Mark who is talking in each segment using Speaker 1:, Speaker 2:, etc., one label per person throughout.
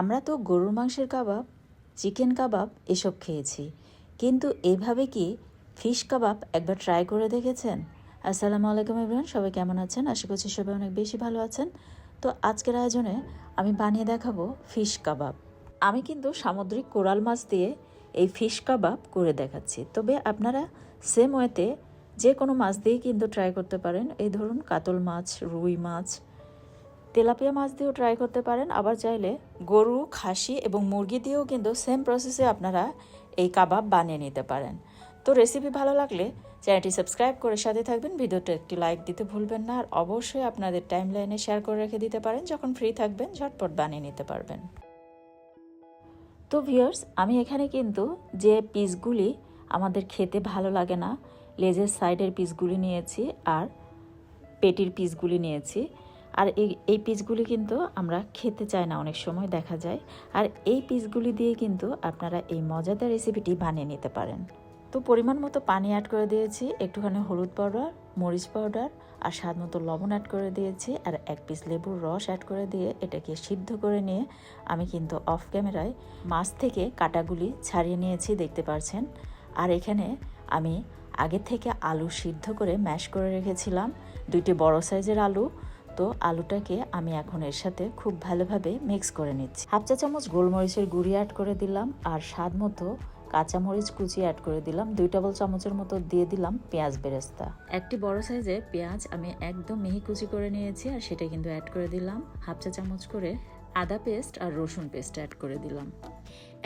Speaker 1: আমরা তো গরুর মাংসের কাবাব, চিকেন কাবাব এসব খেয়েছি। কিন্তু এভাবে কি ফিশ কাবাব একবার ট্রাই করে দেখেছেন? আসসালামু আলাইকুম ইব্রাহিম সবাই কেমন আছেন? আশা করছি সবাই অনেক বেশি ভালো আছেন। তো আজকের আয়োজনে আমি বানিয়ে দেখাবো ফিশ কাবাব। আমি কিন্তু সামুদ্রিক কোরাল মাছ দিয়ে এই ফিশ কাবাব করে দেখাচ্ছি। তবে আপনারা সেম ওয়েতে যে কোনো মাছ দিয়ে কিন্তু ট্রাই করতে পারেন। এই ধরুন কাতল মাছ, রুই মাছ তেলাপিয়া মাছ দিয়েও ট্রাই করতে পারেন। আবার চাইলে গরু, খাসি এবং মুরগি দিয়েও কিন্তু সেম প্রসেসে আপনারা এই কাবাব বানিয়ে নিতে পারেন। তো রেসিপি ভালো লাগলে চ্যানেলটি সাবস্ক্রাইব করে সাথে থাকবেন। ভিডিওটা একটি লাইক দিতে ভুলবেন না। আর অবশ্যই আপনাদের টাইম লাইনে শেয়ার করে রেখে দিতে পারেন। যখন ফ্রি থাকবেন, ঝটপট বানিয়ে নিতে পারবেন। তো ভিউয়ার্স আমি এখানে কিন্তু যে পিসগুলি আমাদের খেতে ভালো লাগে না, লেজের সাইডের পিসগুলি নিয়েছি আর পেটির পিসগুলি নিয়েছি আর এই এই পিসগুলি কিন্তু আমরা খেতে চাই না অনেক সময়, দেখা যায়। আর এই পিসগুলি দিয়ে কিন্তু আপনারা এই মজাদার রেসিপিটি বানিয়ে নিতে পারেন। তো পরিমাণ মতো পানি অ্যাড করে দিয়েছি, একটুখানি হলুদ পাউডার, মরিচ পাউডার, আর স্বাদ মতো লবণ অ্যাড করে দিয়েছি, আর এক পিস লেবুর রস অ্যাড করে দিয়ে এটাকে সিদ্ধ করে নিয়ে আমি কিন্তু অফ ক্যামেরায় মাছ থেকে কাটাগুলি ছাড়িয়ে নিয়েছি, দেখতে পারছেন। আর এখানে আমি আগে থেকে আলু সিদ্ধ করে ম্যাশ করে রেখেছিলাম, দুইটি বড় সাইজের আলু। তো আলুটাকে আমি এখন এর সাথে খুব ভালোভাবে মিক্স করে নিচ্ছি। হাফ চা চামচ গোলমরিচের গুঁড়ি অ্যাড করে দিলাম আর স্বাদ মতো কাঁচামরিচ কুচি অ্যাড করে দিলাম। দুই টেবিল চামচের মতো দিয়ে দিলাম পেঁয়াজ বেরেস্তা। একটি বড় সাইজে পেঁয়াজ আমি একদম মিহি কুচি করে নিয়েছি আর সেটা কিন্তু অ্যাড করে দিলাম। হাফ চা চামচ করে আদা পেস্ট আর রসুন পেস্ট অ্যাড করে দিলাম।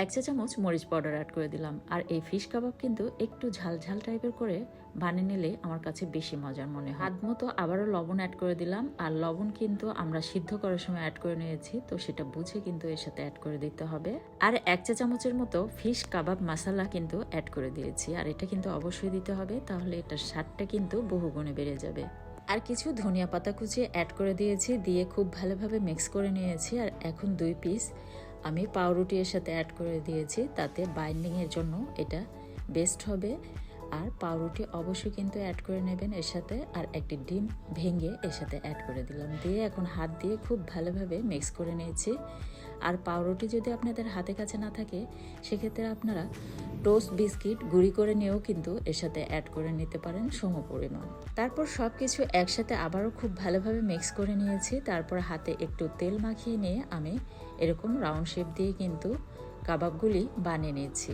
Speaker 1: এক চা চামচ মরিচ পাউডার অ্যাড করে দিলাম। আর এই ফিশ কাবাব কিন্তু একটু ঝাল ঝাল টাইপের করে বানিয়ে নিলে আমার কাছে বেশি মজার মনে হয়। হাত মতো আবারও লবণ অ্যাড করে দিলাম। আর লবণ কিন্তু আমরা সিদ্ধ করার সময় অ্যাড করে নিয়েছি, তো সেটা বুঝে কিন্তু এর সাথে অ্যাড করে দিতে হবে। আর এক চা চামচের মতো ফিশ কাবাব মশলা কিন্তু অ্যাড করে দিয়েছি। আর এটা কিন্তু অবশ্যই দিতে হবে, তাহলে এটার স্বাদটা কিন্তু বহুগুণে বেড়ে যাবে। আর কিছু ধনিয়া পাতা কুচিয়ে অ্যাড করে দিয়েছি, দিয়ে খুব ভালোভাবে মিক্স করে নিয়েছি। আর এখন দুই পিস আমি পাউরুটি এর সাথে অ্যাড করে দিয়েছি তাতে বাইন্ডিংয়ের জন্য এটা বেস্ট হবে। আর পাউরুটি অবশ্যই কিন্তু অ্যাড করে নেবেন এর সাথে, আর একটি ডিম ভেঙে এর সাথে অ্যাড করে দিলাম। দিয়ে এখন হাত দিয়ে খুব ভালোভাবে মিক্স করে নিয়েছি। আর পাউরুটি যদি আপনাদের হাতে কাছে না থাকে, সেক্ষেত্রে আপনারা টোস্ট বিস্কিট গুঁড়ি করে নিয়েও কিন্তু এর সাথে অ্যাড করে নিতে পারেন সম পরিমাণ। তারপর সব কিছু একসাথে আবারও খুব ভালোভাবে মিক্স করে নিয়েছি। তারপর হাতে একটু তেল মাখিয়ে নিয়ে আমি এরকম রাউন্ড শেপ দিয়ে কিন্তু কাবাবগুলি বানিয়ে নিয়েছি।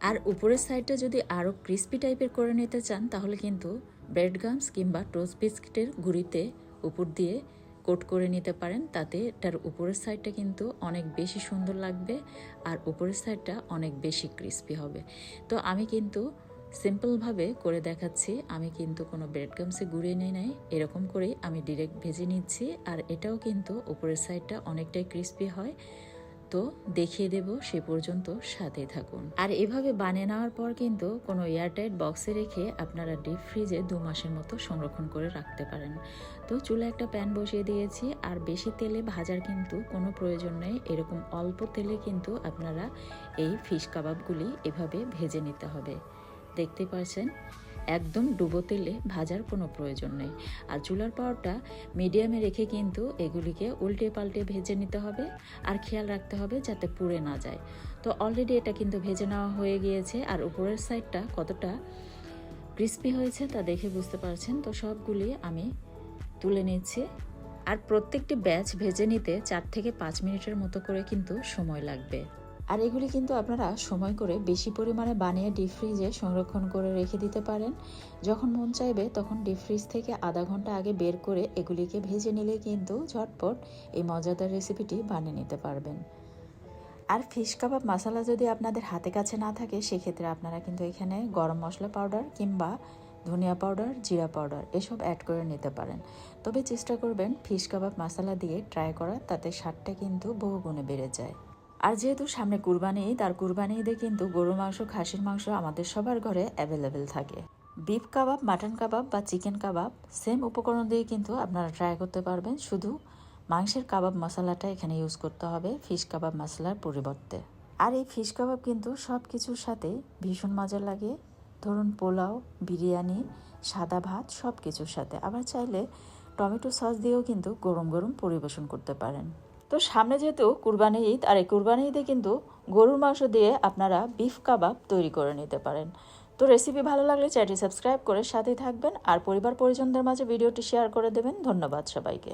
Speaker 1: আর উপরের সাইডটা যদি আরও ক্রিস্পি টাইপের করে নিতে চান, তাহলে কিন্তু ব্রেড গামস কিংবা টোস্ট বিস্কিটের গুঁড়িতে উপর দিয়ে কোট করে নিতে পারেন। তাতে এটার উপরের সাইডটা কিন্তু অনেক বেশি সুন্দর লাগবে আর উপরের সাইডটা অনেক বেশি ক্রিস্পি হবে। তো আমি কিন্তু সিম্পলভাবে করে দেখাচ্ছি। আমি কিন্তু কোনো ব্রেড গামসে গুঁড়িয়ে নিয়ে নাই। এরকম করেই আমি ডিরেক্ট ভেজে নিচ্ছি। আর এটাও কিন্তু উপরের সাইডটা অনেকটাই ক্রিস্পি হয়। তো দেখিয়ে দেব সে পর্যন্ত সাথে থাকুন। আর এভাবে বানিয়ে নেওয়ার পর কিন্তু কোনো এয়ারটাইট বক্সে রেখে আপনারা ডিপ ফ্রিজে দু মাসের মতো সংরক্ষণ করে রাখতে পারেন। তো চুলে একটা প্যান বসিয়ে দিয়েছি, আর বেশি তেলে ভাজার কিন্তু কোনো প্রয়োজন নেই। এরকম অল্প তেলে কিন্তু আপনারা এই ফিশ কাবাবগুলি এভাবে ভেজে নিতে হবে। দেখতে পাচ্ছেন একদম ডুবো তেলে ভাজার কোনো প্রয়োজন নেই। আর চুলার পাওয়ারটা মিডিয়ামে রেখে কিন্তু এগুলিকে উল্টে পাল্টে ভেজে নিতে হবে আর খেয়াল রাখতে হবে যাতে পুড়ে না যায়। তো অলরেডি এটা কিন্তু ভেজে নেওয়া হয়ে গিয়েছে আর উপরের সাইডটা কতটা ক্রিস্পি হয়েছে তা দেখে বুঝতে পারছেন। তো সবগুলি আমি তুলে নিচ্ছি। আর প্রত্যেকটি ব্যাচ ভেজে নিতে চার থেকে পাঁচ মিনিটের মতো করে কিন্তু সময় লাগবে। আর এগুলি কিন্তু আপনারা সময় করে বেশি পরিমাণে বানিয়ে ডিপ ফ্রিজে সংরক্ষণ করে রেখে দিতে পারেন। যখন মন চাইবে তখন ডিপ ফ্রিজ থেকে আধা ঘণ্টা আগে বের করে এগুলিকে ভেজে নিলে কিন্তু ঝটপট এই মজাদার রেসিপিটি বানিয়ে নিতে পারবেন। আর ফিশ কাবাব মশলা যদি আপনাদের হাতে কাছে না থাকে, সেক্ষেত্রে আপনারা কিন্তু এখানে গরম মশলা পাউডার কিংবা ধনিয়া পাউডার জিরা পাউডার এসব অ্যাড করে নিতে পারেন। তবে চেষ্টা করবেন ফিশ কাবাব মশলা দিয়ে ট্রাই করা, তাতে স্বাদটা কিন্তু বহুগুণে বেড়ে যায়। আর যেহেতু সামনে কুরবানি আর কুরবানি ঈদে কিন্তু গরুর মাংস, খাসির মাংস আমাদের সবার ঘরে অ্যাভেলেবেল থাকে। বিফ কাবাব মাটন কাবাব বা চিকেন কাবাব সেম উপকরণ দিয়ে কিন্তু আপনারা ট্রাই করতে পারবেন। শুধু মাংসের কাবাব মশলাটা এখানে ইউজ করতে হবে ফিশ কাবাব মশলার পরিবর্তে। আর এই ফিশ কাবাব কিন্তু সব কিছুর সাথে ভীষণ মজা লাগে। ধরুন পোলাও, বিরিয়ানি, সাদা ভাত সব কিছুর সাথে। আবার চাইলে টমেটো সস দিয়েও কিন্তু গরম গরম পরিবেশন করতে পারেন। তো সামনে যেহেতু কুরবানি ঈদ, আর এই কুরবানি ঈদে কিন্তু গরুর মাংস দিয়ে আপনারা বিফ কাবাব তৈরি করে নিতে পারেন। তো রেসিপি ভালো লাগলে চ্যানেলটি সাবস্ক্রাইব করে সাথেই থাকবেন, আর পরিবার পরিজনদের মাঝে ভিডিওটি শেয়ার করে দেবেন। ধন্যবাদ সবাইকে।